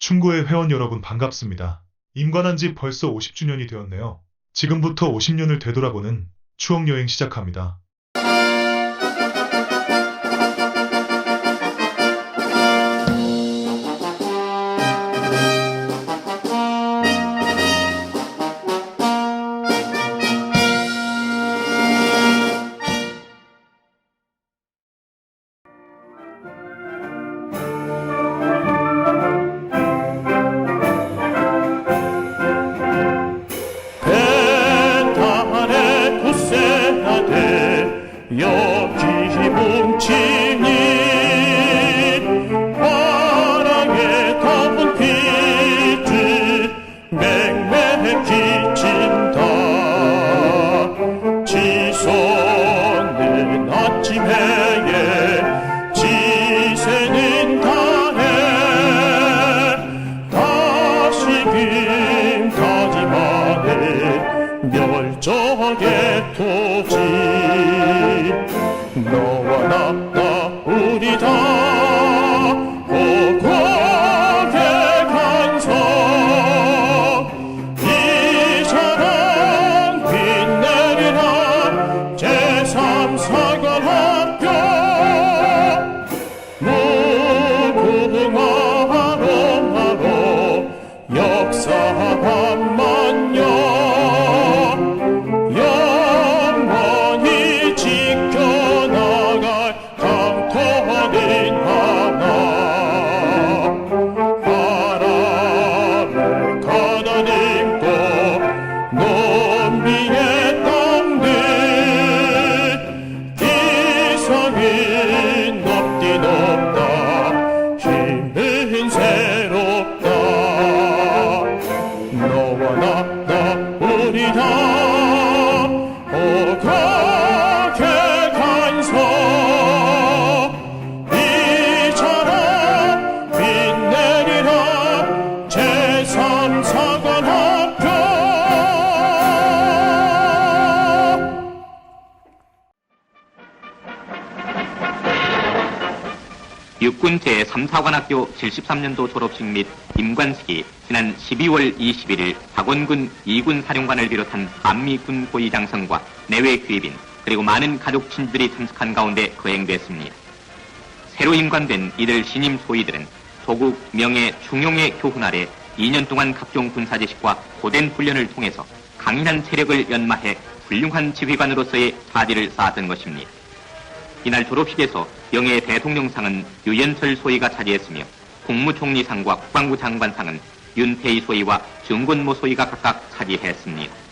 충고의 회원 여러분 반갑습니다. 임관한 지 벌써 50주년이 되었네요. 지금부터 50년을 되돌아보는 추억 여행 시작합니다. 멸종의 토지 육군 제 3사관학교 73년도 졸업식 및 임관식이 지난 12월 21일 박원군 2군 사령관을 비롯한 반미군 고위장성과 내외 귀빈 그리고 많은 가족 친지들이 참석한 가운데 거행됐습니다. 새로 임관된 이들 신임 소위들은 조국 명예 중용의 교훈 아래 2년 동안 각종 군사지식과 고된 훈련을 통해서 강인한 체력을 연마해 훌륭한 지휘관으로서의 사지를 쌓았던 것입니다. 이날 졸업식에서 영예 대통령상은 유연철 소위가 차지했으며 국무총리상과 국방부 장관상은 윤태희 소위와 정권모 소위가 각각 차지했습니다.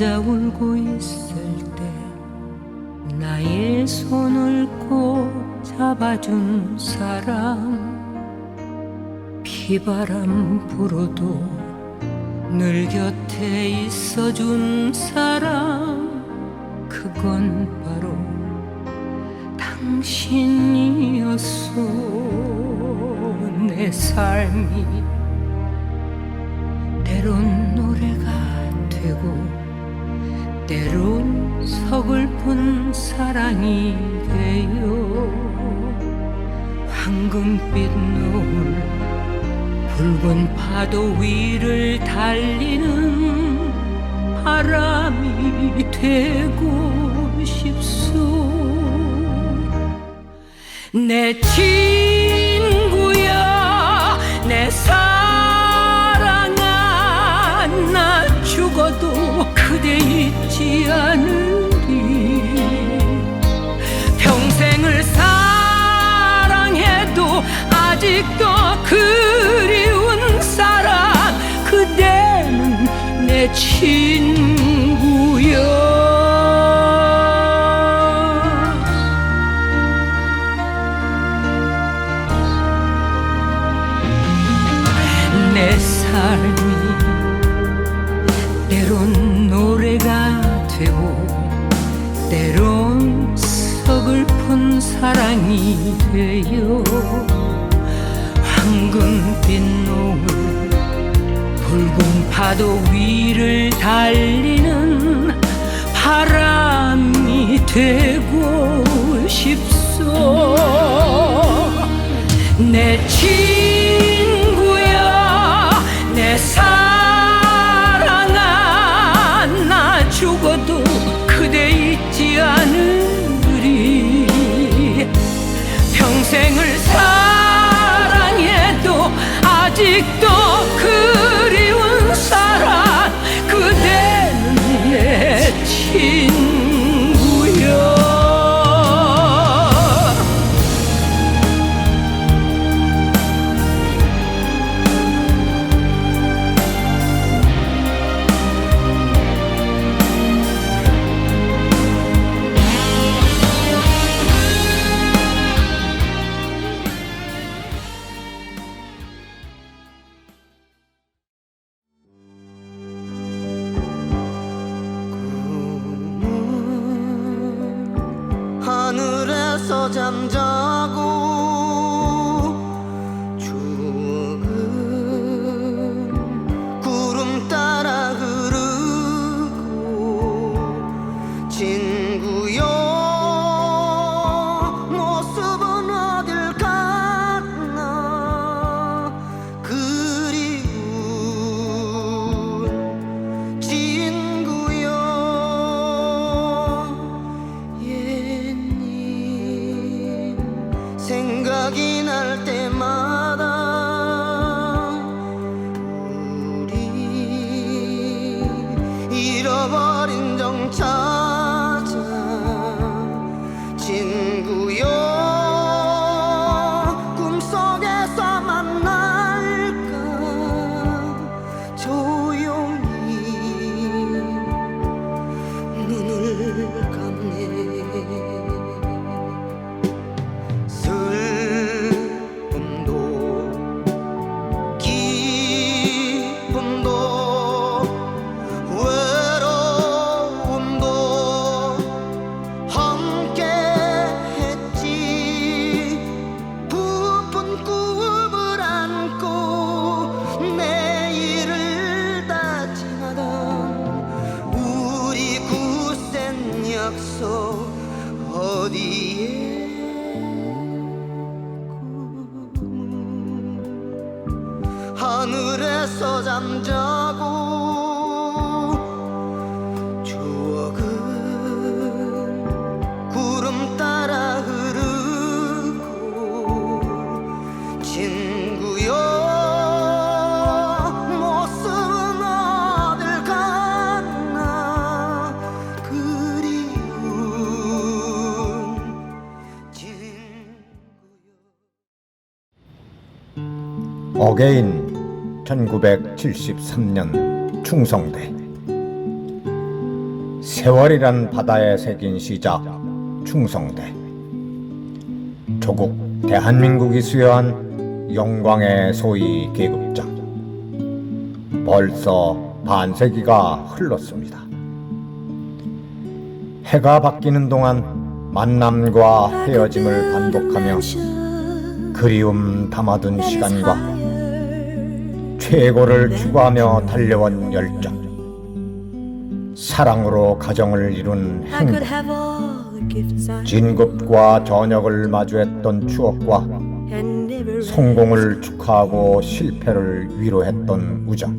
혼자 울고 있을 때 나의 손을 꼭 잡아준 사람. 비바람 불어도 늘 곁에 있어준 사람. 그건 바로 당신이었어 내 삶이 때론 때론 서글픈 사랑이 되어 황금빛 노을 붉은 파도 위를 달리는 바람이 되고 싶소. 내 친구야 내 사랑 아직도 그리운 사랑 그대는 내 친구야 내 삶이 때론 노래가 되고 때론 서글픈 사랑이 되어 파도 위를 달리는 바람이 되고 싶소. 내친 하늘 어게인 1973년 충성대. 세월이란 바다에 새긴 시작 충성대. 조국 대한민국이 수여한 영광의 소위 계급장. 벌써 반세기가 흘렀습니다. 해가 바뀌는 동안 만남과 헤어짐을 반복하며 그리움 담아둔 시간과 최고를 추구하며 달려온 열정. 사랑으로 가정을 이룬 행복. 진급과 전역을 마주했던 추억과 성공을 축하하고 실패를 위로했던 우정.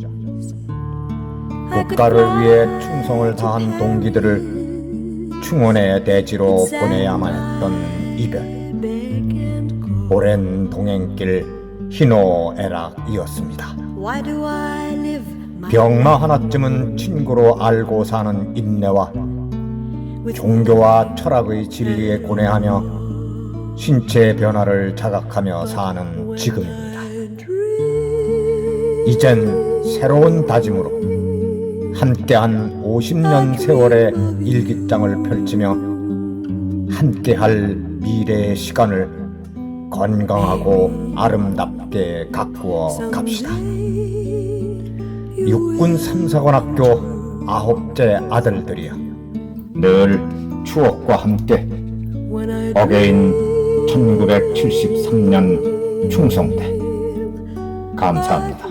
국가를 위해 충성을 다한 동기들을 충원의 대지로 보내야만 했던 이별. 오랜 동행길 희노애락이었습니다. 병마 하나쯤은 친구로 알고 사는 인내와 종교와 철학의 진리에 고뇌하며 신체 변화를 자각하며 사는 지금입니다. 이젠 새로운 다짐으로 함께한 50년 세월의 일기장을 펼치며 함께할 미래의 시간을 건강하고 아름답게 가꾸어 갑시다. 육군 삼사관학교 아홉째 아들들이여 늘 추억과 함께 어게인 1973년 충성대 감사합니다.